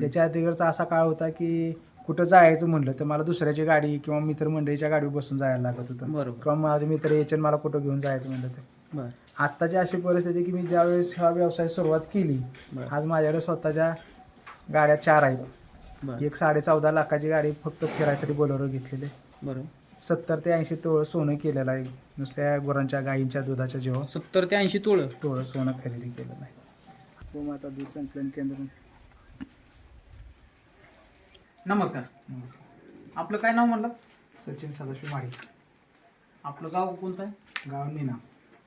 त्याच्या अगोदरचा असा काळ होता की कुठं जायचं म्हणलं तर मला दुसऱ्याची गाडी किंवा मित्रमंडळीच्या गाडीवर बसून जायला लागत होतं. बरोबर. किंवा माझे मित्र यायचे आणि मला कुठं घेऊन जायचं म्हणलं तर. बर. आत्ताची अशी परिस्थिती की मी ज्यावेळेस हा व्यवसाय सुरुवात केली बर. आज माझ्याकडे स्वतःच्या गाड्या चार आहेत. बर. एक साडे चौदा लाखाची गाडी फक्त फिरायसाठी बोलेरो घेतलेली. बरोबर. सत्तर ते ऐंशी तोळ सोनं केलेलं आहे. नुसत्या गुरांच्या गायींच्या दुधाच्या जेव्हा. सत्तर ते ऐंशी तोळं. तोळ सोनं खरेदी केलेलं आहे. संकलन केंद्र नमस्कार. आपलं काय नाव म्हणलं? सचिन सदाशिव माळी आपलं गाव कोणतं? आहे गाव नीना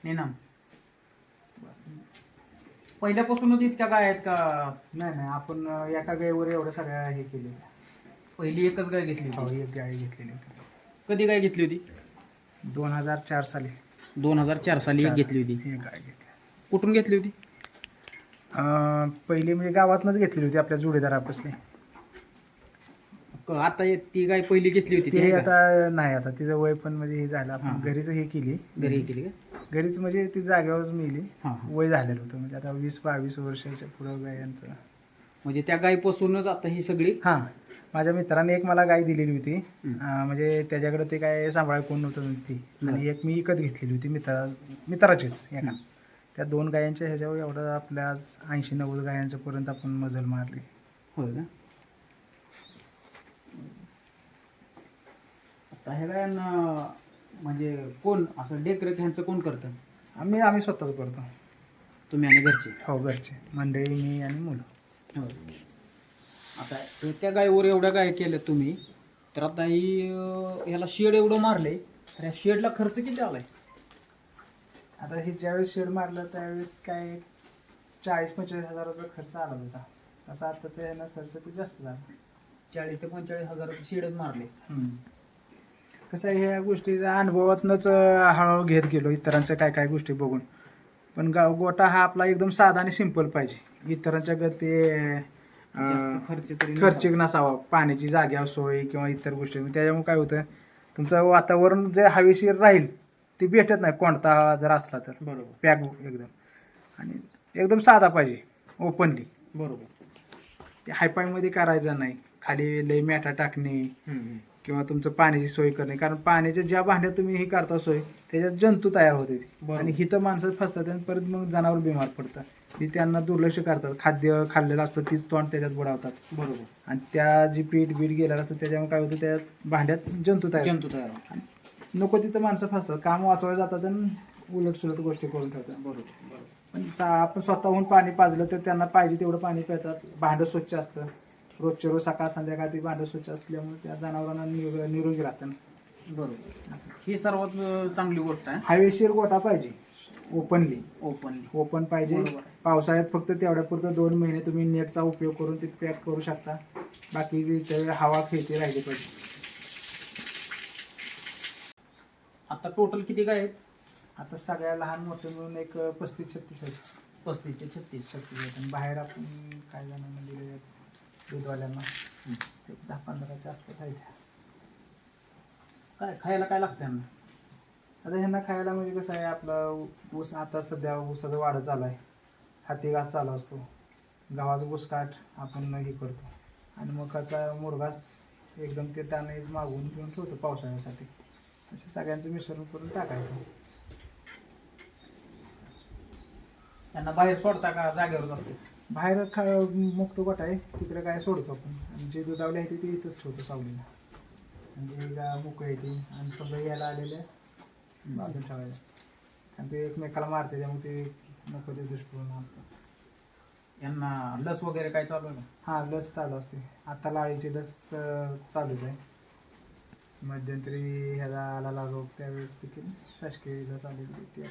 नेनाम. पहिल्यापासूनच इतक्या गाय आहेत का? नाही नाही आपण अं, एका गायीवर एवढं सगळ्या हे केले पहिली एकच गाय घेतली हो होती एक गाय घेतलेली होती. कधी गाय घेतली होती? दोन हजार चार साली. दोन हजार चार साली एक. घेतली होती. एक गाय घेतली. कुठून घेतली होती? अं, पहिली म्हणजे गावातनंच घेतलेली होती आपल्या जोडीदारापासून. क- आता ती गाय पहिली घेतली होती ती ते आहे का? आता नाही आता तिचं वय पण म्हणजे हे झालं. आपण. घरीच हे केली. घरी केली का? घरीच म्हणजे ती जागेवरच मिली. हां हां. वय झालेलं होतं. म्हणजे आता वीस बावीस वर्षाच्या पुढं गायांचं म्हणजे त्या गायीपासूनच आता ही सगळी? हां. माझ्या मित्राने एक मला गाय दिलेली होती. अं, म्हणजे त्याच्याकडे ते काय सांभाळ कोण नव्हतं ती. आणि एक मी विकत घेतलेली होती मित्रा मित्राचीच एका. त्या दोन गायांच्या ह्याच्यावर एवढं आपल्या आज ऐंशी नव्वद गायांच्या पर्यंत आपण मजल मारली. होय का? आता ह्या गायांना म्हणजे कोण असं डेकरेख ह्यांचं कोण करतं? आम्ही आम्ही स्वतःच करतो. तुम्ही आणि घरचे? हो घरचे. मंडळी मी आणि मुलं. होय आता हे त्या गायीवर एवढ्या गाय केल्या तुम्ही तर आता ही अं, ह्याला शेड एवढं मारले तर या शेडला खर्च किती आलाय? आता हे ज्यावेळेस शेड मारलं त्यावेळेस काय चाळीस पंचेचाळीस हजाराचा खर्च आला होता. तसा आत्ताचा ह्यानं खर्च ते जास्त झाला. चाळीस ते पंचेचाळीस हजाराचे शेडच मारले कसं आहे ह्या गोष्टीचा अनुभवातनंच हळूहळू घेत गेलो. इतरांच्या काय काय गोष्टी बघून. पण गाव गोटा हा आपला एकदम साधा आणि सिंपल पाहिजे. इतरांच्या गती खर्चिक नसावा. पाण्याची जाग्यावर सोय किंवा इतर गोष्टी. त्याच्यामुळे काय होतं तुमचं वातावरण जे हवेशीर राहील ते भेटत नाही. कोणता जर असला तर. बरोबर. पॅक एकदम. आणि एकदम साधा पाहिजे. ओपनली बरोबर. ते हायपायमध्ये करायचं नाही. खाली लय मॅटा टाकणे. किंवा तुमचं पाण्याची सोय करणे. कारण पाण्याच्या ज्या भांड्यात तुम्ही हे करता सोय त्याच्यात जंतू तयार होते. आणि हिथं माणसं फसतात आणि परत मग जनावर बिमार पडतात. ती त्यांना दुर्लक्ष करतात. खाद्य खाल्लेलं असतं तीच तोंड त्याच्यात बुडावतात. बरोबर. आणि त्या जी पीठ बीठ गेलेलं असतं त्याच्यामुळे काय होतं त्या भांड्यात जंतू तयार जंतू तयार होतात. नको तिथं माणसं फसतात. काम वाचवायला जातात आणि उलट सुलट गोष्टी करून ठेवतात. बरोबर पण आपण स्वतःहून पाणी पाजलं तर त्यांना पाहिजे तेवढं पाणी पितात. भांडं स्वच्छ असतं. रोजच्या रोज सकाळ संध्याकाळ ते भांडं स्वच्छ असल्यामुळे त्या जनावरांना निरोगी निरोगी राहतं. बरोबर. ही सर्वात अं, चांगली गोष्ट आहे. हवेशीर गोठा पाहिजे. ओपनली ओपनली ओपन पाहिजे. बरोबर. पावसाळ्यात फक्त तेवढ्या पुरतं दोन महिने तुम्ही नेटचा उपयोग करून ते पॅक करू शकता. बाकी जी हवा खेळती राहिली पाहिजे. आता टोटल किती आहेत? आता सगळ्या लहान मोठे मिळून एक पस्तीस छत्तीस आहेत. पस्तीस ते छत्तीस. छत्तीस आहेत. आणि बाहेर आपण काय जणांना दिले आहेत दूधवाल्यांना. ते दहा पंधराच्या आसपास आहेत. काय खायला काय लागतं यांना? आता ह्यांना खायला म्हणजे कसं आहे आपला ऊस आता सध्या ऊसाचं वाढ चालू आहे. हाती घास चालू असतो. गावाचं ऊसकाठ आपण हे करतो. आणि मकाचा मुरघास एकदम ते टाणीज मागून घेऊन ठेवतो पावसाळ्यासाठी. असे सगळ्यांचं मिश्रण करून टाकायचं. त्यांना बाहेर सोडता का जागेवर असते? बाहेर खा मुक्त गोठा आहे तिकडे काय सोडतो आपण. आणि जे दुधावले आहे ते इथंच ठेवतो सावलीला म्हणजे गा मोकळे येते आणि सगळं यायला आलेले बाजून ठेवायचं आणि ते एकमेकाला मारते त्यामुळे ते नको ते आणतात यांना लस वगैरे काय चालू आहे हां लस चालू असते. आता लाळीची लस चालूच आहे. मध्यंतरी ह्याला आला रोग त्यावेळेस देखील शासकीय लस आलेली ती